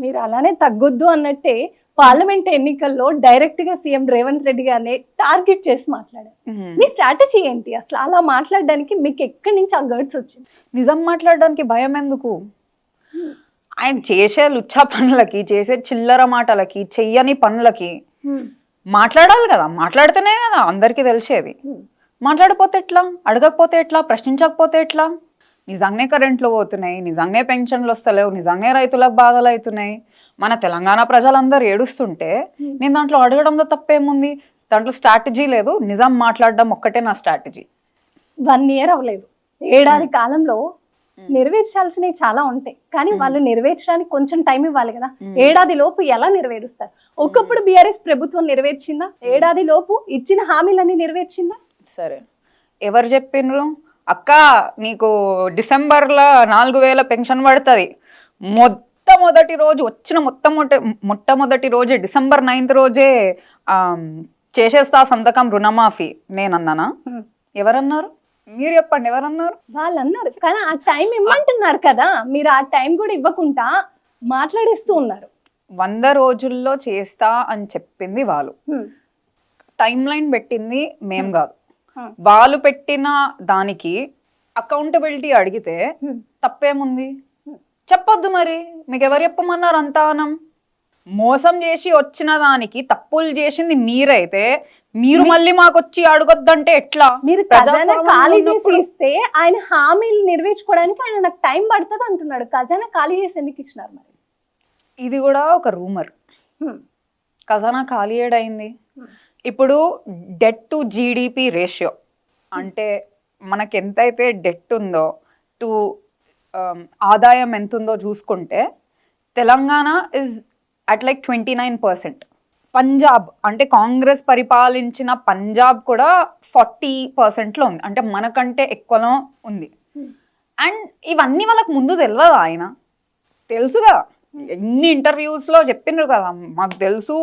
మీరు అలానే తగ్గొద్దు అన్నట్టే పార్లమెంట్ ఎన్నికల్లో డైరెక్ట్గా సీఎం రేవంత్ రెడ్డి గారిని టార్గెట్ చేసి మాట్లాడారు. మీ స్ట్రాటజీ ఏంటి? అసలు అలా మాట్లాడడానికి మీకు ఎక్కడి నుంచి ఆ గర్డ్స్ వచ్చింది? నిజం మాట్లాడడానికి భయం ఎందుకు? ఆయన చేసే లుచ్చా పనులకి చేసే చిల్లర మాటలకి చెయ్యని పనులకి మాట్లాడాలి కదా. మాట్లాడితేనే కదా అందరికీ తెలిసేది. మాట్లాడకపోతే ఎట్లా? అడగకపోతే ఎట్లా? ప్రశ్నించకపోతే ఎట్లా? నిజంగానే కరెంట్లు పోతున్నాయి నిజంగానే పెన్షన్లు వస్తలేవు నిజంగానే రైతులకు బాధలు అవుతున్నాయి. మన తెలంగాణ ప్రజలందరూ ఏడుస్తుంటే నేను దాంట్లో అడగడంలో తప్పేముంది? దాంట్లో స్ట్రాటజీ లేదు నిజం మాట్లాడడం ఒక్కటే నా స్ట్రాటజీ వన్ ఇయర్ అవ్వలేదు. ఏడాది కాలంలో నెరవేర్చాల్సినవి చాలా ఉంటాయి. కానీ వాళ్ళు నెరవేర్చడానికి కొంచెం టైం ఇవ్వాలి కదా. ఏడాది లోపు ఎలా నెరవేరుస్తారు? ఒకప్పుడు బీఆర్ఎస్ ప్రభుత్వం నెరవేర్చిందా? ఏడాది లోపు ఇచ్చిన హామీలన్నీ నెరవేర్చిందా? సరే. ఎవరు చెప్పిండ్రు అక్క నీకు డిసెంబర్లో నాలుగు వేల పెన్షన్ పడుతుంది. మొట్టమొదటి రోజు వచ్చిన మొట్టమొదటి మొట్టమొదటి రోజే డిసెంబర్ నైన్త్ రోజే చేసేస్తా సంతకం రుణమాఫీ. నేనన్నానా? ఎవరన్నారు? మీరు చెప్పండి ఎవరన్నారు? వాళ్ళు అన్నారు కానీ ఆ టైం ఇమ్మంటున్నారు కదా మీరు ఆ టైం కూడా ఇవ్వకుండా మాట్లాడేస్తూ ఉన్నారు. వంద రోజుల్లో చేస్తా అని చెప్పింది వాళ్ళు. టైం లైన్ పెట్టింది మేం కాదు. వాళ్ళు పెట్టిన దానికి అకౌంటబిలిటీ అడిగితే. తప్పేముంది? చెప్పొద్దు మరి. మీకు ఎవరు చెప్పమన్నారు అంతానం? మోసం చేసి వచ్చిన దానికి తప్పులు చేసింది మీరైతే మీరు మళ్ళీ మాకు వచ్చి అడగొద్దంటే ఎట్లా? మీరు ఖజానా ఖాళీ చేసి ఇస్తే ఆయన హామీలు నెరవేర్చుకోవడానికి ఆయన నాకు టైం పడుతుంది అంటున్నాడు. ఖజానా ఖాళీ చేసి ఎందుకు ఇచ్చినారు మరి? ఇది కూడా ఒక రూమర్. ఖజానా ఖాళీ ఏడైంది? ఇప్పుడు డెట్ టు జీడిపి రేషియో అంటే మనకి ఎంతైతే డెట్ ఉందో టు ఆదాయం ఎంత ఉందో చూసుకుంటే Telangana is at like twenty nine percent Punjab అంటే కాంగ్రెస్ పరిపాలించిన పంజాబ్ కూడా ఫార్టీ పర్సెంట్లో ఉంది. అంటే మనకంటే ఎక్కువలో ఉంది. అండ్ ఇవన్నీ వాళ్ళకి ముందు తెలియదు ఆయన? తెలుసుగా. ఎన్ని ఇంటర్వ్యూస్లో చెప్పిండ్రు కదా మాకు తెలుసు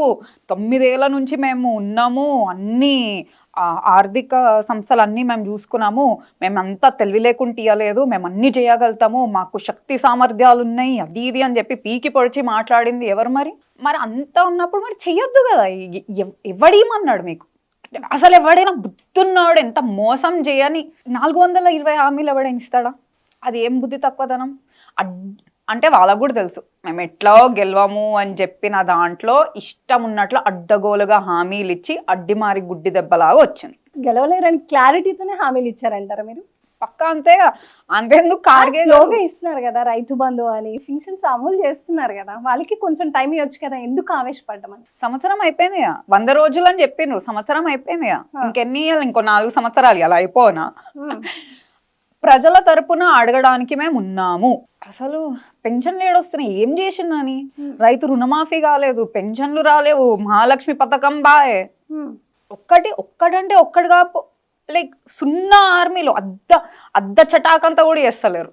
తొమ్మిదేళ్ళ నుంచి మేము ఉన్నాము అన్ని ఆర్థిక సంస్థలు అన్నీ మేము చూసుకున్నాము మేమంతా తెలివి లేకుండా ఇవ్వలేదు మేము అన్నీ చేయగలుగుతాము మాకు శక్తి సామర్థ్యాలు ఉన్నాయి అది ఇది అని చెప్పి పీకి పొడిచి మాట్లాడింది ఎవరు మరి? మరి అంతా ఉన్నప్పుడు మరి చెయ్యొద్దు కదా ఎ- ఎవడేమన్నాడు మీకు? అసలు ఎవడైనా బుద్ధున్నాడు ఎంత మోసం చేయని నాలుగు వందల ఇరవై హామీలు ఎవడైనా ఇస్తాడా? అది ఏం బుద్ధి తక్కువదనం? అడ్ అంటే వాళ్ళకు కూడా తెలుసు. మేము ఎట్లా గెలవము అని చెప్పిన దాంట్లో ఇష్టం ఉన్నట్లు అడ్డగోలుగా హామీలు ఇచ్చి అడ్డిమారి గుడ్డి దెబ్బలాగా వచ్చింది. గెలవలేరని క్లారిటీతోనే హామీలు ఇచ్చారంటారా మీరు? పక్క అంతే అంతేందుకు కార్గే స్లోగా ఇస్తున్నారు కదా రైతు బంధు అని. ఫంక్షన్స్ అమలు చేస్తున్నారు కదా. వాళ్ళకి కొంచెం టైం ఇవ్వచ్చు కదా. ఎందుకు ఆవేశపడ్డమని సంవత్సరం అయిపోయింది. వంద రోజులు అని చెప్పిండ్రు సంవత్సరం అయిపోయింది. ఇంకెన్ని? ఇంకో నాలుగు సంవత్సరాలు అలా అయిపోనా ప్రజల తరపున అడగడానికి మేము ఉన్నాము. అసలు పెన్షన్లు ఏడొస్తున్నాయి. ఏం చేసిందని రైతు రుణమాఫీ కాలేదు పెన్షన్లు రాలేవు మహాలక్ష్మి పథకం బాయే. ఒక్కటి ఒక్కడంటే ఒక్కడిగా లైక్ సున్నా ఆర్మీలో అద్ద అద్ద చటాకంతా కూడా చేస్తలేరు.